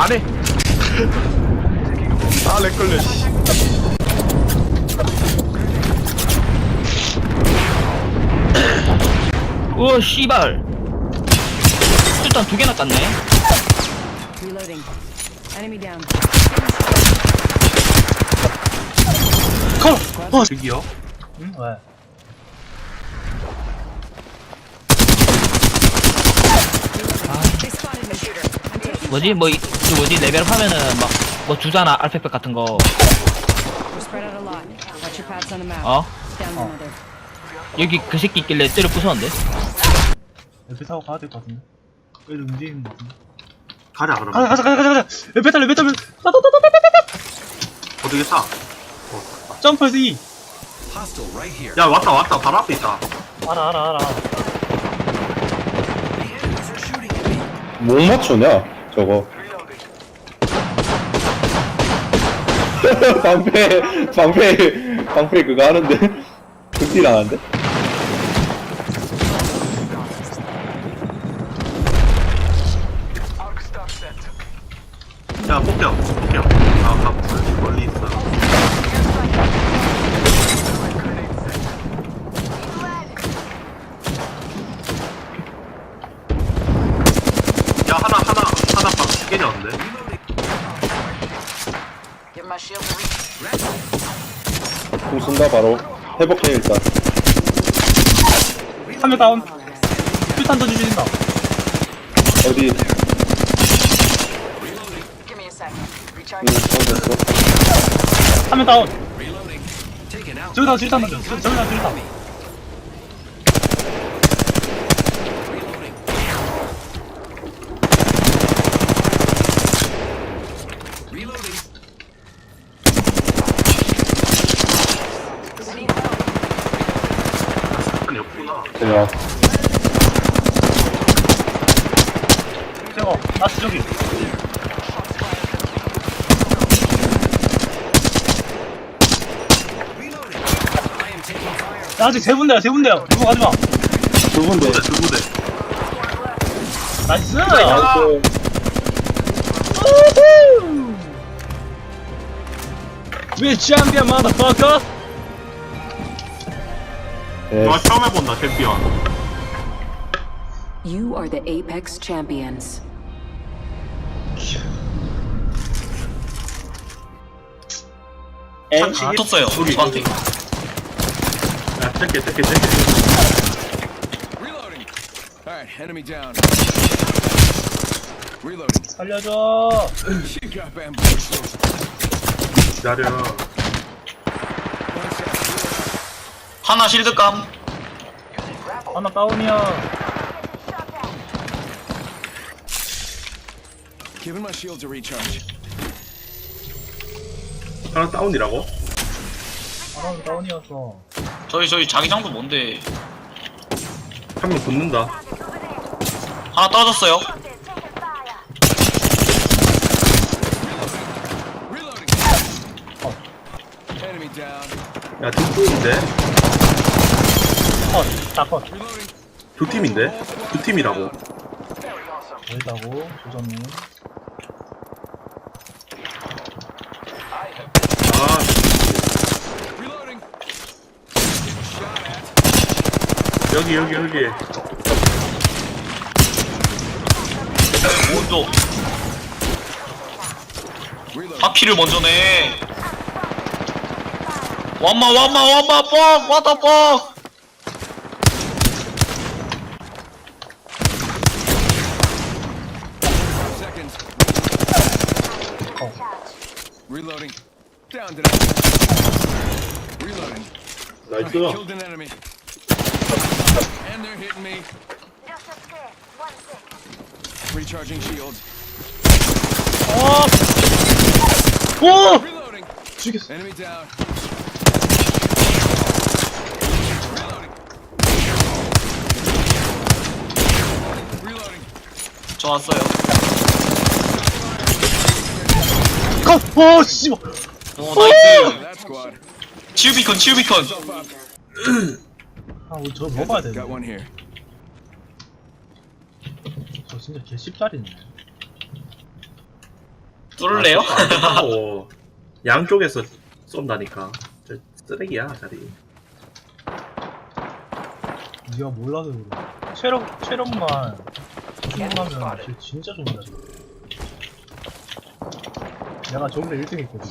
안 해 아 렉 걸려 씨. 우와 씨발 일단 두 개나 깠네 Reloading. Enemy down. 어 저기요 응? 왜? 뭐지 뭐 이- 그 뭐지 레벨업 하면은 막 뭐 주잖아 알페백 같은 거 We're spread out a lot. Watch your paths on the map. 어? Down mother. 여기 그 새끼 있길래 때려 부쉈는데 옆에 타고 가야 될 것 같은데 여기 움직이는 것 같은데 가자 그러면 가자 가자 가자 가자 가자 옆에 탈래 옆에 탈래 어떻게 싸? 점프해서 Hostile right here. 야 왔다 왔다 바로 앞에 있다 알아 알아 알아 The enemies are shooting at me. 못 맞추냐 저거 방패 방패 방패 그거 하는데? 극딜 안 하는데? 야 폭격 폭격 아 가, 멀리 있어 야 하나 하나 하나 방 깨졌는데 Give my shield a 쓴다 바로 회복해 일단. 한명 다운. 수탄 던져주신다. 어디? Give me a second. 음, 한명 다운. 저기다 수탄 던져 저기- 저기다 수탄 Reloading. Reloading. 아니 없구나 제가 저기. Reloading. I am taking fire. 야 아직 세 군데야 세 군데야. 누구 가지마. 두 군데. 두 부대 나이스! 나이스 위 챔피언 마더퍼커 예, 와 처음 해본다 챔피언. You are the Apex champions. 엔 아, 떴어요. 우리 저한테. 아, 뜰게, 뜰게, 뜰게. Reloading. Alright, enemy down. Reloading. 살려줘. She got bamboozled. 기다려. 하나 실드감. 하나 다운이야. Giving my shields a recharge. 하나 다운이라고? 하나는 다운이었어 저희 저희 자기장도 뭔데 한 명 붙는다 하나 떨어졌어요 Reloading. Enemy down. 야 뒷부인데? 컷 다 컷 Reloading. 두 팀인데? 두 팀이라고 보이다고 조졌네 아 Reloading. Getting shot at. 여기 여기 여기 Reloading. 바퀴를 먼저 내 완마 완마 완마 뻑 왔다. 어. Reloading. Down to that. Reloading. 나이스 Killed an enemy. And they're hitting me. Recharging shields. 어! 오! Reloading. 죽였어 Enemy down. Reloading. Reloading. 저 왔어요 컷! 오 씨발 오 나이스 That squad. 치유비컨 치유비컨 Yourself up. 아 우리 저거 먹어야 되네 Got one here. 저 진짜 개 씹자리네 뚫을래요? 아, 고 양쪽에서 쏜다니까. 저 쓰레기야 자리. 네가 몰라서 그래. 체력 체력만 충분하면 쟤 진짜 좋은다. 쟤. 내가 저번에 1등 했거든.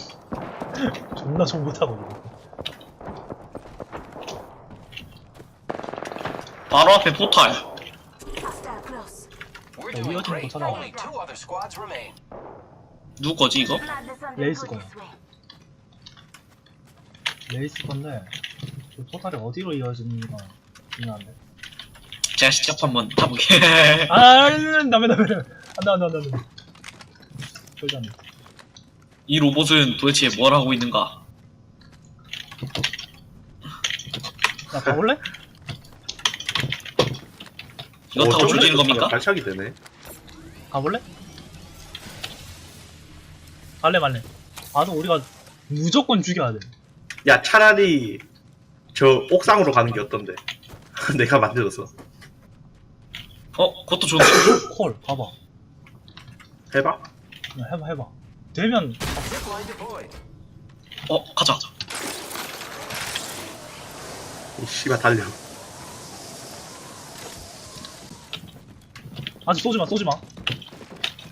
존나 좀 못하거든. 바로 앞에 포탈. Oh, great. Only two other squads remain. 누구 거지 이거? 레이스 거야. 레이스 건데 그 포탈이 어디로 이어지는가 중요한데. 제가 직접 한번 타보게. 아, 남의 남의 남의 안돼 안돼 안돼 안돼. 절대 안돼. 이 로봇은 도대체 뭘 하고 있는가? 야 가볼래? 이거 타고 조지는 겁니까? 발차기 되네. 가볼래? 갈래 말래. 아도 우리가 무조건 죽여야 돼. 야 차라리 저 옥상으로 가는 게 어떤데? 내가 만들어서 어, 그것도 좋은데. 콜 봐봐. 해봐. 야, 해봐 해봐. 되면. 어, 가자. 이 씨발 달려. 아직 쏘지 마 쏘지 마.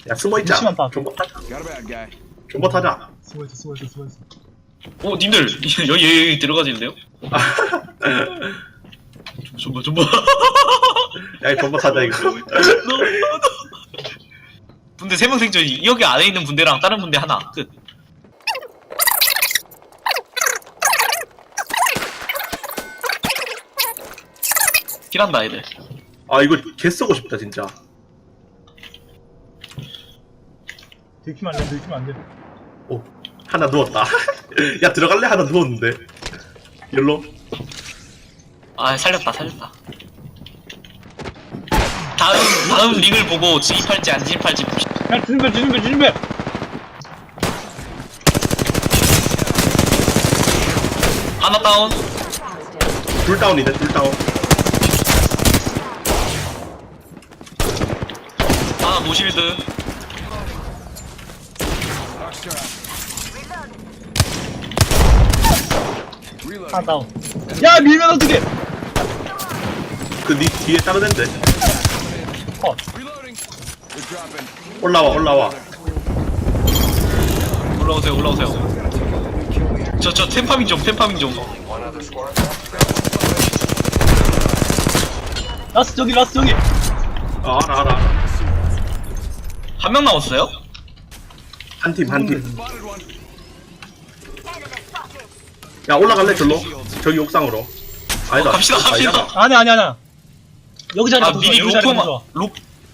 야 숨어 있자. 위치만 봐. 존버 타자. Got a bad guy. 존버 타자. 숨어 있어 숨어 있어 숨어 있어. 어, 님들 여기 여기, 여기 들어가지는데요? 좀 봐 좀 봐. 야이 존버 타자 이거. 분대 세명 생존이 여기 안에 있는 분대랑 다른 분대 하나 끝. 킬한다 애들. 아 이거 개 쓰고 싶다 진짜. 들키면 안 돼, 들키면 안 돼. 오 하나 누웠다. 야 들어갈래 하나 누웠는데. 열로. 아 살렸다 살렸다. 다음 다음 링을 보고 진입할지 안 진입할지 봅시다. 야, 주준배, 주준배, 주준배! 하나 다운. 둘 다운이네 둘 다운. 하나 노실드. 하나 다운. 야, 밀면 어떡해! 그니 뒤에 다른 앤데. 컷. 올라와 올라와. 올라오세요 올라오세요. 저 저 템파밍 좀 템파밍 좀. 라스 저기, 라스 저기! 아 알아 알아. 한명 남았어요? 한 팀 한 팀. 야 올라갈래 절로. 저기 옥상으로. 아니다. 어, 갑시다, 갑시다. 아니잖아. 아니, 아니, 아니야. 여기 자리가 아더 좋아, 미리 여기 로프만. 로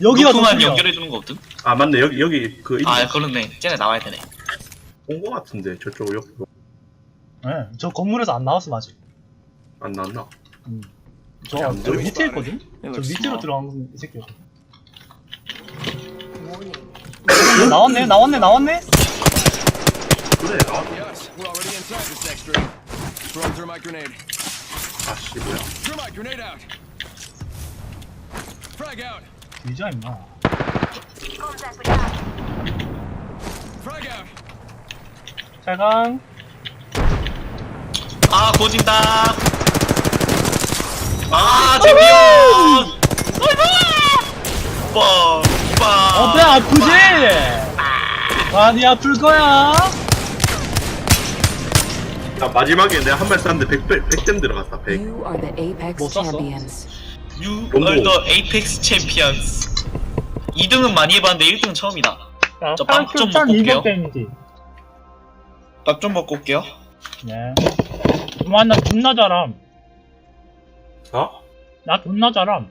여기가 더 로프만 좋아. 연결해 주는 거 없든? 아 맞네 여기 여기 그 아 그렇네. 쟤네 나와야 되네. 온거 같은데 저쪽 옆으로 네, 저 건물에서 안 나왔어, 아직. 안 나왔나? 저, 야, 저 저기 밑에 있거든? 저 밑으로. 들어간 이 새끼야. 어, 나왔네, 나왔네, 나왔네? 그래 아, Yes, we're already inside this next ring. Throwing thermite grenade. 아씨 뭐야 Thermite grenade out. Frag out. 뒤져, 임마. Frag out. 짤강. 아 고진다. 아 챔피언. 오빠 오빠. 어때, 아프지? 많이 아플 거야. 야 마지막에 내가 한 발 쐈는데 100, 100점 들어갔다 100 You are the Apex 뭐 쐈어? champions. You are the Apex Champions. 2등은 많이 해봤는데 1등은 처음이다. 저 빵 좀 먹고 올게요. 데미지. 밥 좀 먹고 올게요. 네. 와, 나 존나 잘함. 어? 나 존나 잘함.